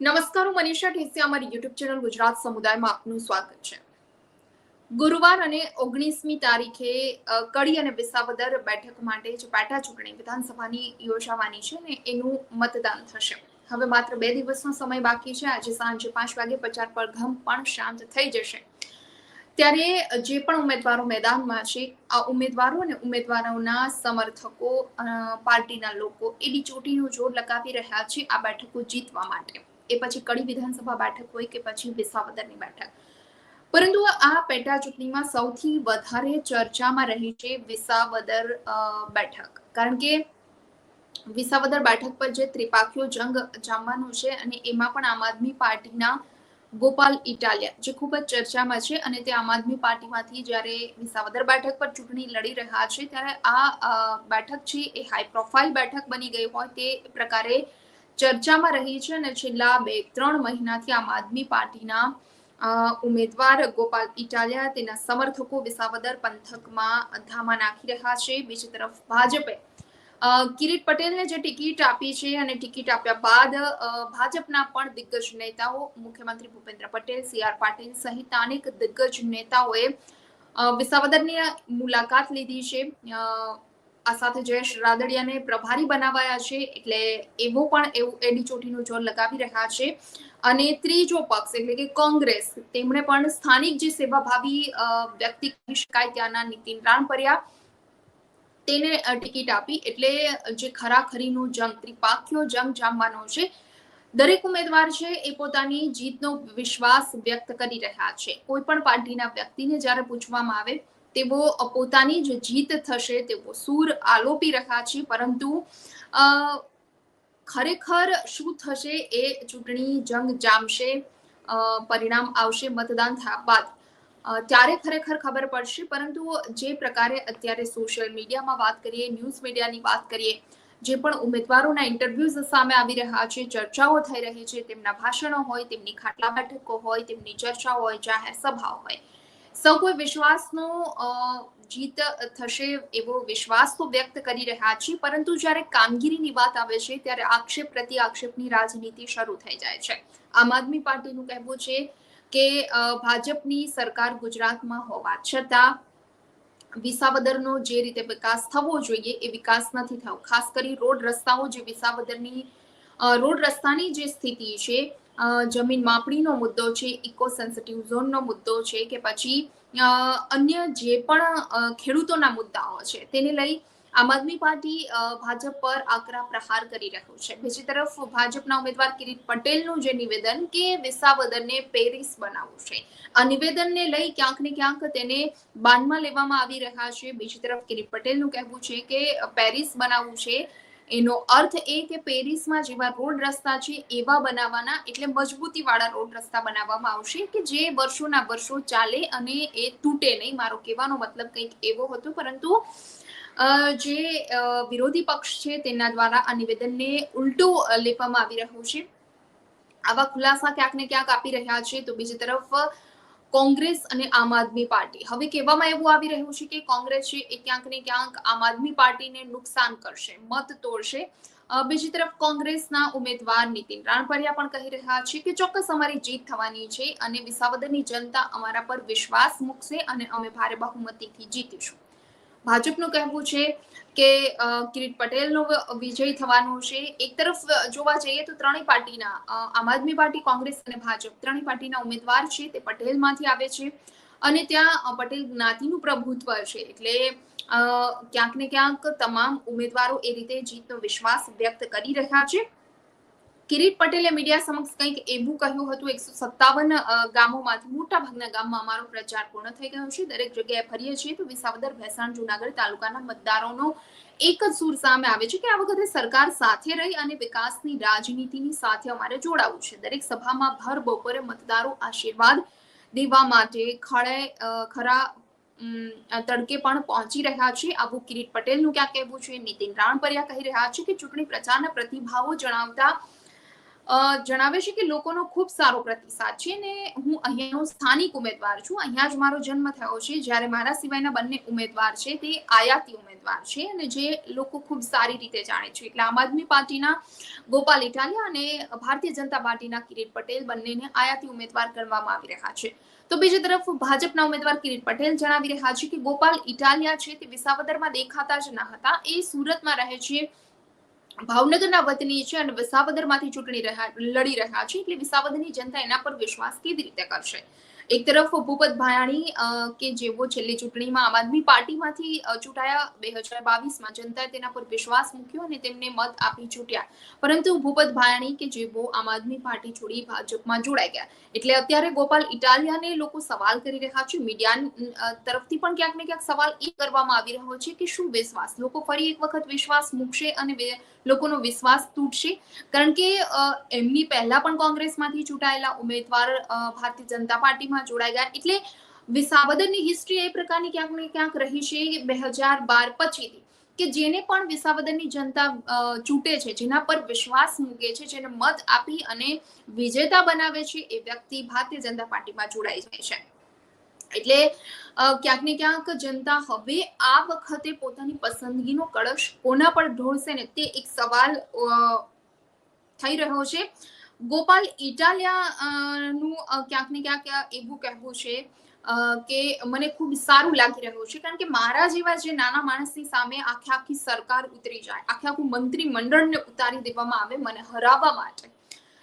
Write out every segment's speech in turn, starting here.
નમસ્કાર, હું મનીષા ઠેસિયા અમારી યુટ્યુબ ચેનલ ગુજરાત સમુદાયમાં આપનું સ્વાગત છે. ગુરુવાર અને ઓગણીસમી તારીખે કડી અને વિસાવદર બેઠક માટે જે પેટા ચૂંટણી વિધાનસભાની યોજાવાની છે ને એનું મતદાન થશે. હવે માત્ર બે દિવસનો સમય બાકી છે. આજે સાંજે પાંચ વાગે પ્રચાર પર ઘમ પણ શાંત થઈ જશે. ત્યારે જે પણ ઉમેદવારો મેદાનમાં છે, આ ઉમેદવારો અને ઉમેદવારોના સમર્થકો પાર્ટીના લોકો એની ચોટીનું જોર લગાવી રહ્યા છે આ બેઠકો જીતવા માટે. એ પછી કડી વિધાનસભા બેઠક હોય કે પછી વિસાવદરની બેઠક. પરંતુ આ પેટા ચૂંટણીમાં સૌથી વધારે ચર્ચામાં રહી છે વિસાવદર બેઠક. કારણ કે વિસાવદર બેઠક પર જે ત્રિપાખીઓ જંગ જામવાનું છે અને એમાં પણ આમ આદમી પાર્ટીના ગોપાલ ઇટાલિયા, જે ખૂબ જ ચર્ચામાં છે અને તે આમ આદમી પાર્ટીમાંથી જ્યારે વિસાવદર બેઠક પર ચૂંટણી લડી રહ્યા છે ત્યારે આ બેઠક છે એ હાઈ પ્રોફાઇલ બેઠક બની ગઈ હોય તે પ્રકારે ચર્ચામાં રહી છે અને છેલ્લા બે, ત્રણ મહિનાથી આમ આદમી પાર્ટીના ઉમેદવાર ગોપાલ ઇટાલિયા તેના સમર્થકો વિસાવદર પંથકમાં ધામા નાખી રહ્યા છે. બીજી તરફ ભાજપે કિરીટ પટેલને જે ટિકિટ આપી છે અને ટિકિટ આપ્યા બાદ ભાજપના પણ દિગ્ગજ નેતાઓ, મુખ્યમંત્રી ભૂપેન્દ્ર પટેલ સી આર પાટીલ સહિત અનેક દિગ્ગજ નેતાઓએ વિસાવદરની મુલાકાત લીધી છે. આ સાથે જયેશ રાદડિયાને પ્રભારી બનાવાયા છે એટલે એવો પણ એવું, એડી ચોટીનું જોર લગાવી રહ્યા છે. અને ત્રીજો પક્ષ એટલે કે કોંગ્રેસ, તેમણે પણ સ્થાનિક જે સેવાભાવી વ્યક્તિ કહી શકાય ત્યાંના નીતિન રાણપરિયા તેને ટિકિટ આપી એટલે જે ખરાખરીનો જંગ ત્રિપાખ્યો જંગ જામવાનો છે. દરેક ઉમેદવાર છે એ પોતાની જીતનો વિશ્વાસ વ્યક્ત કરી રહ્યા છે. કોઈ પણ પાર્ટીના વ્યક્તિને જ્યારે પૂછવામાં આવે તેઓ પોતાની જે જીત થશે, તેઓ સૂર આલોપી રહ્યા છે, પરંતુ ખરેખર શું થશે એ ચૂંટણી જંગ જામશે પરિણામ આવશે મતદાન થયા બાદ. ત્યારે ખરેખર ખબર પડશે, પરંતુ જે પ્રકારે અત્યારે સોશિયલ મીડિયામાં વાત કરીએ, ન્યૂઝ મીડિયાની વાત કરીએ, જે પણ ઉમેદવારોના ઇન્ટરવ્યુઝ સામે આવી રહ્યા છે, ચર્ચાઓ થઈ રહી છે, તેમના ભાષણો હોય, તેમની ખાટલા બેઠકો હોય, તેમની ચર્ચાઓ હોય, જાહેર સભાઓ હોય સૌ કોઈ વિશ્વાસનો જીત થશે એવો વિશ્વાસ તો વ્યક્ત કરી રહ્યા છે પરંતુ જ્યારે કામગીરીની વાત આવે છે, ત્યારે આક્ષેપ પ્રતિ આક્ષેપની રાજનીતિ શરૂ થઈ જાય છે. આમ આદમી પાર્ટીનું કહેવું છે કે ભાજપની સરકાર ગુજરાતમાં હોવા છતાં વિસાવદરનો જે રીતે વિકાસ થવો જોઈએ એ વિકાસ નથી થયો. ખાસ કરી રોડ રસ્તાઓ જે વિસાવદરની રોડ રસ્તાની જે સ્થિતિ છે જમીન માપણીનો મુદ્દો છે ઇકો સેન્સિટિવ ઝોનનો મુદ્દો છે કે પછી અન્ય જે પણ ખેડૂતોના મુદ્દાઓ છે, તેને લઈ આમ આદમી પાર્ટી ભાજપ પર આકરા પ્રહાર કરી રહ્યું છે. બીજી તરફ, ભાજપના ઉમેદવાર કિરીટ પટેલનું જે નિવેદન કે વિસાવદરને પેરિસ બનાવવું છે. આ નિવેદનને લઈ ક્યાંક ને ક્યાંક તેને બાનમાં લેવામાં આવી રહ્યા છે. બીજી તરફ, કિરીટ પટેલનું કહેવું છે કે પેરિસ બનાવવું છે. એનો અર્થ એ કે પેરિસમાં જેવા રોડ રસ્તા છે, એવા બનાવવાના એટલે મજબૂતી વાળા રોડ રસ્તા બનાવવામાં આવશે કે જે વર્ષોના વર્ષો ચાલે અને એ તૂટે નહીં. મારો કહેવાનો મતલબ કંઈક એવો હતો. પરંતુ જે વિરોધી પક્ષ છે તેના દ્વારા આ નિવેદનને ઉલટું લેવામાં આવી રહ્યું છે. આવા ખુલાસા ક્યાંક ને ક્યાંક આપી રહ્યા છે. તો બીજી તરફ કોંગ્રેસ અને આમ આદમી પાર્ટી. હવે કહેવામાં એવું આવી રહ્યું છે કે કોંગ્રેસ છે એ ક્યાંક ને ક્યાંક આમ આદમી પાર્ટીને નુકસાન કરશે, મત તોડશે. બીજી તરફ કોંગ્રેસના ઉમેદવાર નીતિન રાણપરિયા પણ કહી રહ્યા છે કે ચોક્કસ અમારી જીત થવાની છે અને વિસાવદરની જનતા અમારા પર વિશ્વાસ મૂકશે અને અમે ભારે બહુમતીથી જીતીશું. ભાજપનું કહેવું છે કે કિરીટ પટેલનો વિજય થવાનો છે. એક તરફ જોવા જઈએ તો ત્રણેય પાર્ટીના આમ આદમી પાર્ટી, કોંગ્રેસ અને ભાજપ ત્રણેય પાર્ટીના ઉમેદવાર છે. તે પટેલમાંથી આવે છે. અને ત્યાં પટેલ જ્ઞાતિનું પ્રભુત્વ છે. એટલે ક્યાંક ને ક્યાંક તમામ ઉમેદવારો એ રીતે જીતનો વિશ્વાસ વ્યક્ત કરી રહ્યા છે. કિરીટ પટેલે મીડિયા સમક્ષ કંઈક એવું કહ્યું હતું. એકસો સત્તાવન ગામોમાંથી મોટા ભાગના ગામમાં અમારો પ્રચાર પૂર્ણ થઈ ગયો છે. દરેક જગ્યાએ ફરીએ છીએ તો વિસાવદર, ભેસાણ, જુનાગઢ તાલુકાના મતદારોનો એક જ સૂર સામે આવે છે કે આ વખતે સરકાર સાથે રહી અને વિકાસની રાજનીતિની સાથે અમારે જોડાવું છે. દરેક સભામાં ભર બપોરે મતદારો આશીર્વાદ દેવા માટે ખડે ખરા તડકે પણ પહોંચી રહ્યા છે. આવું કિરીટ પટેલનું ક્યાં કહેવું છે? નીતિન રાણપરિયા કહી રહ્યા છે કે ચૂંટણી પ્રચારના પ્રતિભાવો જણાવતા જણાવે છે કે લોકોનો ખૂબ સારો પ્રતિસાદ છે ને હું અહીંયાનો સ્થાનિક ઉમેદવાર છું. અહીંયા જ મારો જન્મ થયો છે. જ્યારે મારા સિવાયના બંને ઉમેદવાર છે તે આયાતી ઉમેદવાર છે અને જે લોકો ખૂબ સારી રીતે જાણે છે. એટલે આમ આદમી પાર્ટીના ગોપાલ ઇટાલિયા અને ભારતીય જનતા પાર્ટીના કિરીટ પટેલ બંનેને આયાતી ઉમેદવાર કરવામાં આવી રહ્યા છે. તો બીજી તરફ ભાજપના ઉમેદવાર કિરીટ પટેલ જણાવી રહ્યા છે કે ગોપાલ ઇટાલિયા છે તે વિસાવદરમાં દેખાતા જ ન હતા. એ સુરતમાં રહે છે. ભાવનગરના વતની છે અને વિસાવદરમાંથી ચૂંટણી રહ્યા લડી રહ્યા છે એટલે વિસાવદરની જનતા એના પર વિશ્વાસ કેવી રીતે કરશે? એક તરફ ભૂપત ભાયાણી કે જેઓ છેલ્લી ચૂંટણીમાં આમ આદમી પાર્ટીમાંથી ચૂંટાયા બે હજાર બાવીસમાં, જનતાએ તેના પર વિશ્વાસ મૂક્યો અને તેમને મત આપી ચૂંટ્યા. પરંતુ ભૂપત ભાયાણી કે જેઓ આમ આદમી પાર્ટી છોડી ભાજપમાં જોડાઈ ગયા. એટલે અત્યારે ગોપાલ ઇટાલિયાને લોકો સવાલ કરી રહ્યા છે. મીડિયા તરફથી પણ ક્યાંક ને ક્યાંક સવાલ એ કરવામાં આવી રહ્યો છે કે શું વિશ્વાસ? લોકો ફરી એક વખત વિશ્વાસ મૂકશે અને લોકોનો વિશ્વાસ તૂટશે? કારણ કે એમની પહેલા પણ કોંગ્રેસમાંથી ચૂંટાયેલા ઉમેદવાર ભારતીય જનતા પાર્ટીમાં જોડાઈ ગયા. એટલે વિસાવદરની હિસ્ટ્રી એ પ્રકારની ક્યાંક ને ક્યાંક રહી છે બે હજાર બાર પછીથી કે જેને પણ વિસાવદરની જનતા ચૂંટે છે, જેના પર વિશ્વાસ મૂકે છે, જેને મત આપી અને વિજેતા બનાવે છે, એ વ્યક્તિ ભારતીય જનતા પાર્ટીમાં જોડાઈ જાય છે. એટલે ક્યાંક ને ક્યાંક જનતા હવે આ વખતે પોતાની પસંદગીનો કળશ કોના પર ઢોળશે ને તે એક સવાલ થઈ રહ્યો છે. ગોપાલ ઇટાલિયા નું ક્યાંક ને ક્યાંક એવું કહેવું છે કે મને ખૂબ સારું લાગી રહ્યું છે, કારણ કે મારા જેવા જે નાના માણસની સામે આખી આખી સરકાર ઉતરી જાય, આખે આખું મંત્રી મંડળને ઉતારી દેવામાં આવે, મને હરાવવા માટે.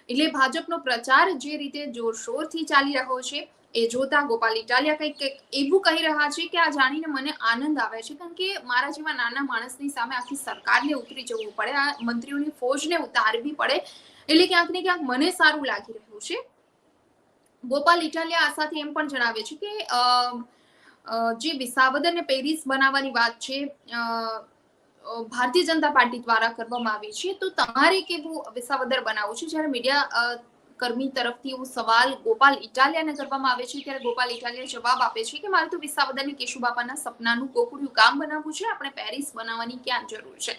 એટલે ભાજપનો પ્રચાર જે રીતે જોરશોરથી ચાલી રહ્યો છે, એ જોતા ગોપાલ, ઇટાલિયા કંઈક એવું કહી રહ્યા છે કે આ જાણીને મને આનંદ આવે છે, કારણ કે મારા જેવા નાના માણસની સામે આખી સરકારને ઉતરી જવું પડે, આ મંત્રીઓની ફોજને ઉતારવી પડે એટલે ક્યાંક ને ક્યાંક મને સારું લાગી રહ્યું છે. ગોપાલ ઇટાલિયા આ સાથે એમ પણ જણાવે છે કે જે વિસાવદર અને પેરિસ બનાવવાની વાત છે ભારતીય જનતા પાર્ટી દ્વારા કરવામાં આવી છે, તો તમારે કેવું વિસાવદર બનાવવું છે? જ્યારે મીડિયા કર્મી તરફથી એવો સવાલ ગોપાલ ઇટાલિયાને કરવામાં આવે છે, ત્યારે ગોપાલ ઇટાલિયા જવાબ આપે છે કે, મારે તો વિસાવદરને કેશુબાપાના સપનાનું કોકડું કામ બનાવવું છે, આપણે પેરિસ બનાવવાની ક્યાં જરૂર છે?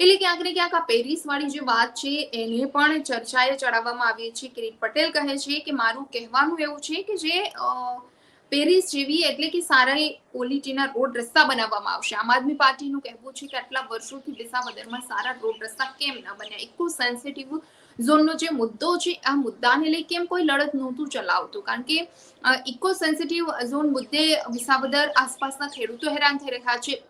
એટલે ક્યાંક ને ક્યાંક આ પેરિસ વાળી જે વાત છે, એને પણ ચર્ચાએ ચડાવવામાં આવી છે. કિરીટ પટેલ કહે છે કે મારું કહેવાનું એવું છે કે જે પેરિસ જેવી એટલે કે સારા ક્વોલિટીના રોડ રસ્તા બનાવવામાં આવશે. આમ આદમી પાર્ટીનું કહેવું છે કે આટલા વર્ષોથી વિસાવદરમાં સારા રોડ રસ્તા કેમ ન બન્યા? ઇકો સેન્સિટિવ ઝોનનો જે મુદ્દો છે, આ મુદ્દાને લઈ કેમ કોઈ લડત નહોતું ચલાવતું? કારણ કે ઇકો સેન્સિટિવ ઝોન મુદ્દે વિસાવદર આસપાસના ખેડૂતો હેરાન થઈ રહ્યા છે.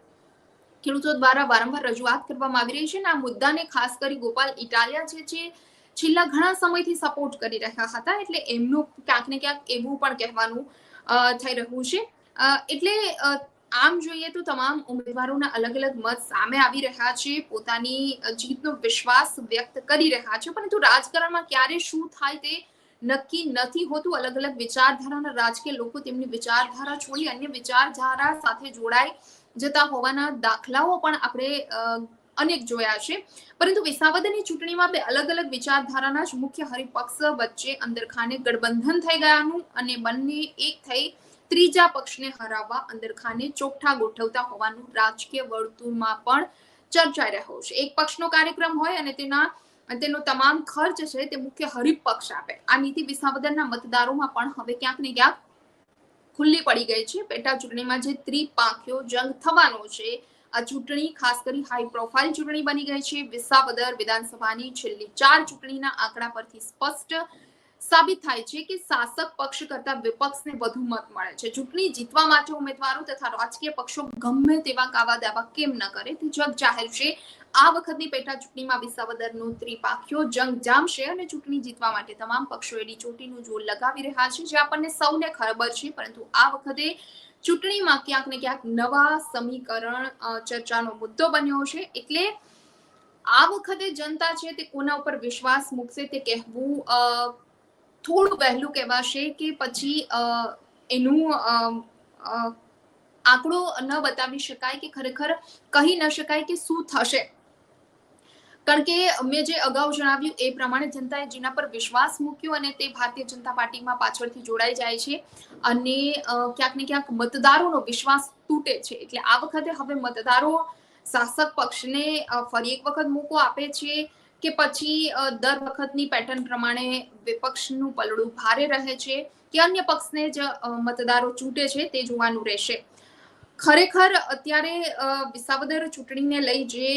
ખેડૂતો દ્વારા વારંવાર રજૂઆત કરવામાં આવી રહી છે અને આ મુદ્દાને ખાસ કરી ગોપાલ ઇટાલિયા છે જે છેલ્લા ઘણા સમયથી સપોર્ટ કરી રહ્યા હતા એટલે એમનું ક્યાંક ને ક્યાંક એવું પણ કહેવાનું થઈ રહ્યું છે. એટલે આમ જોઈએ તો તમામ ઉમેદવારોના અલગ અલગ મત સામે આવી રહ્યા છે, પોતાની જીતનો વિશ્વાસ વ્યક્ત કરી રહ્યા છે, પરંતુ રાજકારણમાં ક્યારે શું થાય તે નક્કી નથી હોતું. અલગ અલગ વિચારધારાના રાજકીય લોકો તેમની વિચારધારા છોડી અન્ય વિચારધારા સાથે જોડાય જતા હોવાના દાખલાઓ પણ આપણે અનેક જોયા છે. પરંતુ વિસાવદરની ચૂંટણીમાં બે અલગ અલગ વિચારધારાના જ મુખ્ય હરિપક્ષ વચ્ચે અંદરખાને ગઠબંધન થઈ ગયાનું અને બંને એક થઈ ત્રીજા પક્ષને હરાવવા અંદરખાને ચોખ્ઠા ગોઠવતા હોવાનું રાજકીય વર્તુળમાં પણ ચર્ચાઈ રહ્યો છે. એક પક્ષનો કાર્યક્રમ હોય અને તેના, તેનો તમામ ખર્ચ છે તે મુખ્ય હરિપક્ષ આપે. આ નીતિ વિસાવદરના મતદારોમાં પણ હવે ક્યાંક ને ક્યાંક ખુલ્લી પડી ગઈ છે. પેટા ચૂંટણીમાં જે ત્રિપાંખીયો જંગ થવાનો છે, આ ચૂંટણી ખાસ કરી હાઈ પ્રોફાઇલ ચૂંટણી બની ગઈ છે. વિસાવદર વિધાનસભાની છેલ્લી ચાર ચૂંટણીના આંકડા પરથી સ્પષ્ટ સાબિત થાય છે કે શાસક પક્ષ કરતા વિપક્ષને વધુ મત મળે છે. ચૂંટણી જીતવા માટે ઉમેદવારો તથા રાજકીય પક્ષો ગમે તેવા કાવા દાવા કેમ ન કરે તે જગ જાહેર છે. આ વખતની પેટા ચૂંટણીમાં વિસાવદરનો ત્રિપાખ્યો જંગ જામશે અને ચૂંટણી જીતવા માટે તમામ પક્ષો એડી ચોટીનું જોર લગાવી રહ્યા છે, જે આપણને સૌને ખબર છે. પરંતુ આ વખતે ચૂંટણીમાં ક્યાંક ને ક્યાંક નવા સમીકરણ ચર્ચાનો મુદ્દો બન્યો છે. એટલે આ વખતે જનતા છે તે કોના ઉપર વિશ્વાસ મૂકશે તે કહેવું થોડું વહેલું કહેવાશે કે પછી એનું આંકડો ન બતાવી શકાય કે ખરેખર કહી ન શકાય કે શું થશે. કારણ કે મેં જે અગાઉ જણાવ્યું એ પ્રમાણે જનતાએ જેના પર વિશ્વાસ મૂક્યો અને તે ભારતીય જનતા પાર્ટીમાં પાછળથી જોડાઈ જાય છે અને ક્યાંક ને ક્યાંક મતદારોનો વિશ્વાસ તૂટે છે. એટલે આ વખતે હવે મતદારો શાસક પક્ષને ફરી એક વખત મોકો આપે છે કે પછી દર વખતની પેટર્ન પ્રમાણે વિપક્ષનું પલડું ભારે રહે છે કે અન્ય પક્ષને જ મતદારો ચૂંટે છે તે જોવાનું રહેશે. ખરેખર અત્યારે વિસાવદર ચૂંટણીને લઈ જે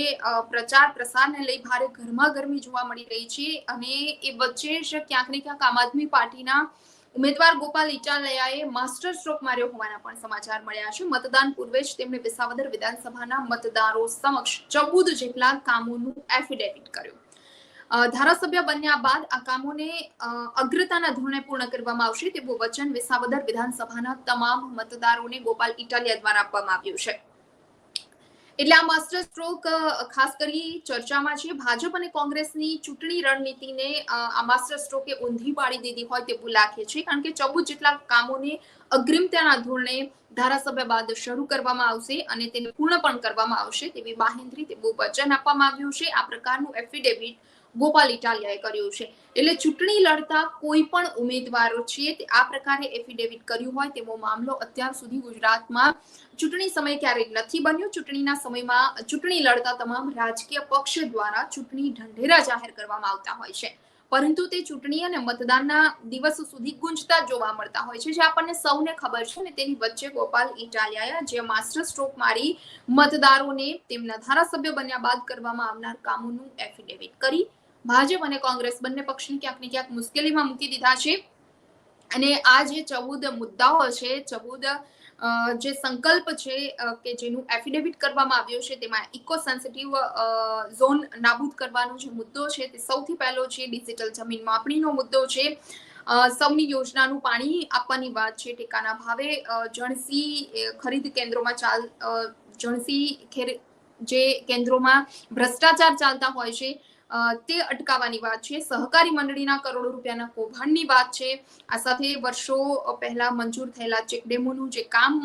પ્રચાર પ્રસારને લઈ ભારે ગરમા ગરમી જોવા મળી રહી છે અને એ વચ્ચે જ ક્યાંક ને ક્યાંક આમ આદમી પાર્ટીના ઉમેદવાર ગોપાલ ઇટાલિયાએ માસ્ટર સ્ટ્રોક માર્યો હોવાના પણ સમાચાર મળ્યા છે. મતદાન પૂર્વે જ તેમણે વિસાવદર વિધાનસભાના મતદારો સમક્ષ ચૌદ જેટલા કામોનું એફિડેવિટ કર્યું. ધારાસભ્ય બન્યા બાદ આ કામોને અગ્રતાના ધોરણે પૂર્ણ કરવામાં આવશે તેવું વચન વિસાવદર વિધાનસભાના તમામ મતદારોને ગોપાલ ઇટાલિયા દ્વારા આપવામાં આવ્યું છે. એટલે આ માસ્ટર સ્ટ્રોક ખાસ કરી ચર્ચામાં છે, ભાજપ અને કોંગ્રેસની ચૂંટણી રણનીતિને આ માસ્ટર સ્ટ્રોકે ઊંધી પાડી દીધી હોય તેવું લાગે છે, કારણ કે ચૌદ જેટલા કામોને અગ્રિમતાના ધોરણે ધારાસભ્ય બાદ શરૂ કરવામાં આવશે અને તેને પૂર્ણ પણ કરવામાં આવશે તેવી બાહેન્દ્રી તેવું વચન આપવામાં આવ્યું છે. આ પ્રકારનું એફિડેવિટ ગોપાલ ઇટાલિયાએ કર્યું છે. એટલે ચૂંટણી લડતા કોઈ પણ ઉમેદવારો છે તે આ પ્રકારે એફિડેવિટ કર્યું હોય તેવો મામલો અત્યાર સુધી ગુજરાતમાં ચૂંટણી સમય ક્યારેય નથી બન્યો? ચૂંટણીના સમયમાં ચૂંટણી લડતા તમામ રાજકીય પક્ષ દ્વારા ચૂંટણી ઢંઢેરા જાહેર કરવામાં આવતા હોય છે. પરંતુ તે ચૂંટણી અને મતદાનના દિવસો સુધી ગુંજતા જોવા મળતા હોય છે. જે આપણને સૌને ખબર છે અને તેની વચ્ચે ગોપાલ ઇટાલિયાએ જે માસ્ટર સ્ટ્રોક મારી મતદારોને તેમના ધારાસભ્ય બન્યા બાદ કરવામાં આવનાર કામોનું એફિડેવિટ કરી ભાજપ અને કોંગ્રેસ બંને પક્ષને ક્યાંક ને ક્યાંક મુશ્કેલીમાં મૂકી દીધા છે. અને આ જે ચૌદ મુદ્દાઓ છે, ચૌદ જે સંકલ્પ છે કે જેનું એફિડેવિટ કરવામાં આવ્યો છે, તેમાં ઇકો સેન્સિટિવ ઝોન નાબૂદ કરવાનો જે મુદ્દો છે, તે સૌથી પહેલો છે, ડિજિટલ જમીન માપણીનો મુદ્દો છે. સૌની યોજનાનું પાણી આપવાની વાત છે, ટેકાના ભાવે જણસી ખરીદ કેન્દ્રોમાં ચાલ જણસી ખેર, જે કેન્દ્રોમાં ભ્રષ્ટાચાર ચાલતા હોય છે તે અટકાવવાની વાત છે. સહકારી મંડળીના કરોડો રૂપિયાના કૌભાંડની વાત છે. આ સાથે વર્ષો પહેલા મંજૂર થયેલા ચેકડેમોનું જે કામ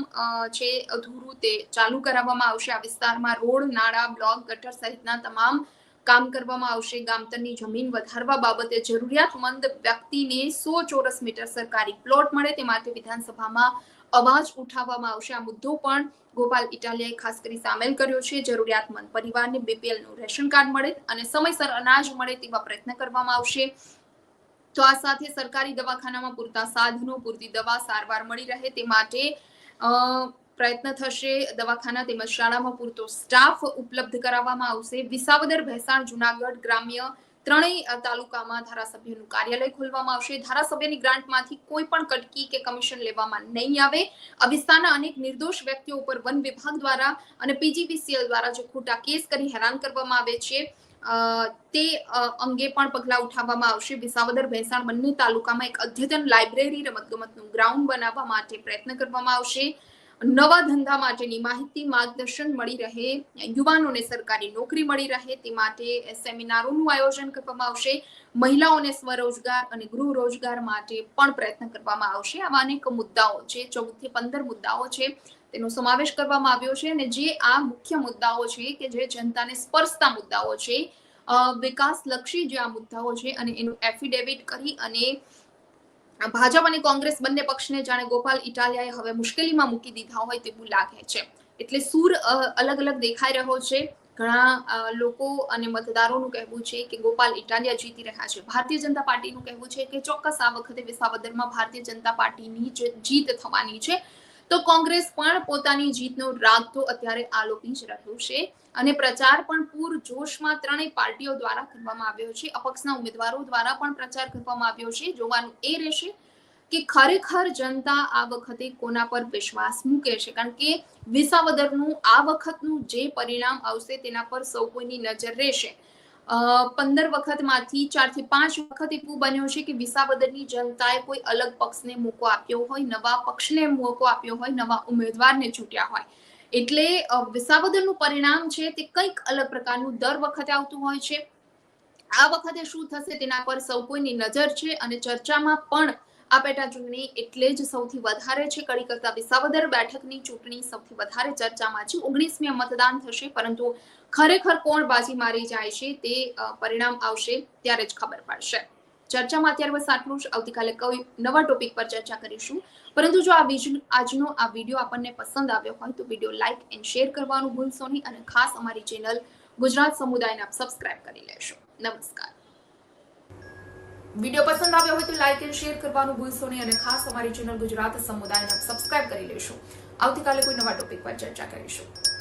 છે અધૂરું તે ચાલુ કરાવવામાં આવશે. આ વિસ્તારમાં રોડ, નાળા, બ્લોક, ગટર સહિતના તમામ કામ કરવામાં આવશે. ગામતરની જમીન વધારવા બાબતે જરૂરિયાતમંદ વ્યક્તિને સો ચોરસ મીટર સરકારી પ્લોટ મળે તે માટે વિધાનસભામાં અવાજ ઉઠાવવામાં આવશે. આ મુદ્દો પણ ગોપાલ ઇટાલિયાએ ખાસ કરી સામેલ કર્યો છે. જરૂરિયાતમંદ પરિવારને બીપીએલનું રેશન કાર્ડ મળે અને સમયસર અનાજ મળે તેવા પ્રયત્ન કરવામાં આવશે. તો આ સાથે સરકારી દવાખાનામાં પૂરતા સાધનો, પૂરતી દવા સારવાર મળી રહે તે માટે પ્રયત્ન થશે. દવાખાના તેમજ શાળામાં પૂરતો સ્ટાફ ઉપલબ્ધ કરાવવામાં આવશે. વિસાવદર, ભેસાણ, જુનાગઢ ગ્રામ્ય ત્રણેય તાલુકામાં ધારાસભ્યનું કાર્યાલય ખોલવામાં આવશે. ધારાસભ્યની ગ્રાન્ટમાંથી કોઈ પણ કટકી કે કમિશન લેવામાં નહીં આવે. આ વિસ્તારના અનેક નિર્દોષ વ્યક્તિઓ ઉપર વન વિભાગ દ્વારા અને પીજીવીસીએલ દ્વારા જે ખોટા કેસ કરી હેરાન કરવામાં આવે છે. તે અંગે પણ પગલાં ઉઠાવવામાં આવશે. વિસાવદર, ભેસાણ બંને તાલુકામાં એક અદ્યતન લાઇબ્રેરી રમતગમતનું ગ્રાઉન્ડ બનાવવા માટે પ્રયત્ન કરવામાં આવશે. નવા ધંધા માટેની માહિતી, માર્ગદર્શન મળી રહે, યુવાનોને સરકારી નોકરી મળી રહે, તે માટે સેમિનારોનું આયોજન કરવામાં આવશે. મહિલાઓને સ્વરોજગાર અને ગૃહ રોજગાર માટે પણ પ્રયત્ન કરવામાં આવશે. આવા અનેક મુદ્દાઓ છે ચૌદથી પંદર મુદ્દાઓ છે, તેનો સમાવેશ કરવામાં આવ્યો છે અને જે આ મુખ્ય મુદ્દાઓ છે કે જે જનતાને સ્પર્શતા મુદ્દાઓ છે વિકાસલક્ષી જે આ મુદ્દાઓ છે અને એનું એફિડેવિટ કરી અને ભાજપ અને કોંગ્રેસ બંને પક્ષને જાણે ગોપાલ ઇટાલિયાએ હવે મુશ્કેલીમાં મૂકી દીધા હોય તેવું લાગે છે. એટલે સૂર અલગ અલગ દેખાઈ રહ્યો છે. ઘણા લોકો અને મતદારોનું કહેવું છે કે ગોપાલ ઇટાલિયા જીતી રહ્યા છે. ભારતીય જનતા પાર્ટીનું કહેવું છે કે ચોક્કસ આ વખતે વિસાવદરમાં ભારતીય જનતા પાર્ટીની જીત થવાની છે. તો કોંગ્રેસ પણ પોતાની જીતનો રાગ તો અત્યારે આલોપી જ રહ્યો છે અને પ્રચાર પણ પૂર જોશમાં ત્રણેય પાર્ટીઓ દ્વારા કરવામાં આવ્યો છે. અપક્ષના ઉમેદવારો દ્વારા પણ પ્રચાર કરવામાં આવ્યો છે. જોવાનું એ રહેશે કે ખરેખર જનતા આ વખતે કોના પર વિશ્વાસ મૂકે છે? કારણ કે વિસાવદરનું આ વખતનું જે પરિણામ આવશે તેના પર સૌ કોઈની નજર રહેશે. પંદર વખતમાંથી ચારથી પાંચ વખત એવું બન્યું છે કે વિસાવદરની જનતાએ કોઈ અલગ પક્ષને મોકો આપ્યો હોય, નવા પક્ષને મોકો આપ્યો હોય, નવા ઉમેદવારને ચૂંટ્યા હોય. એટલે વિસાવદરનું પરિણામ છે તે કંઈક અલગ પ્રકારનું દર વખતે આવતું હોય છે. આ વખતે શું થશે તેના પર સૌ કોઈની નજર છે અને ચર્ચામાં પણ આ પેટા ચૂંટણી એટલે જ સૌથી વધારે છે. કડી કરતા વિસાવદર બેઠકની ચૂંટણી સૌથી વધારે ચર્ચામાં છે. ઓગણીસમી મતદાન થશે, પરંતુ ખરેખર કોણ બાજી મારી જાય છે તે પરિણામ આવશે ત્યારે જ ખબર પડશે. ચર્ચામાં અત્યારે બસ આટલું જ. આવતીકાલે કોઈ નવા ટોપિક પર ચર્ચા કરીશું. પરંતુ જો આ આજનો આ વીડિયો આપણને પસંદ આવ્યો હોય તો વીડિયો લાઇક એન્ડ શેર કરવાનું ભૂલશો નહીં અને ખાસ અમારી ચેનલ ગુજરાત સમુદાયને આપ સબસ્ક્રાઇબ કરી લેશો નમસ્કાર. વીડિયો પસંદ આવ્યો હોય તો લાઇક એન્ડ શેર કરવાનું ભૂલશો નહીં અને ખાસ અમારી ચેનલ ગુજરાત સમુદાયને સબસ્ક્રાઇબ કરી લેશો આવતીકાલે કોઈ નવા ટોપિક પર ચર્ચા કરીશું.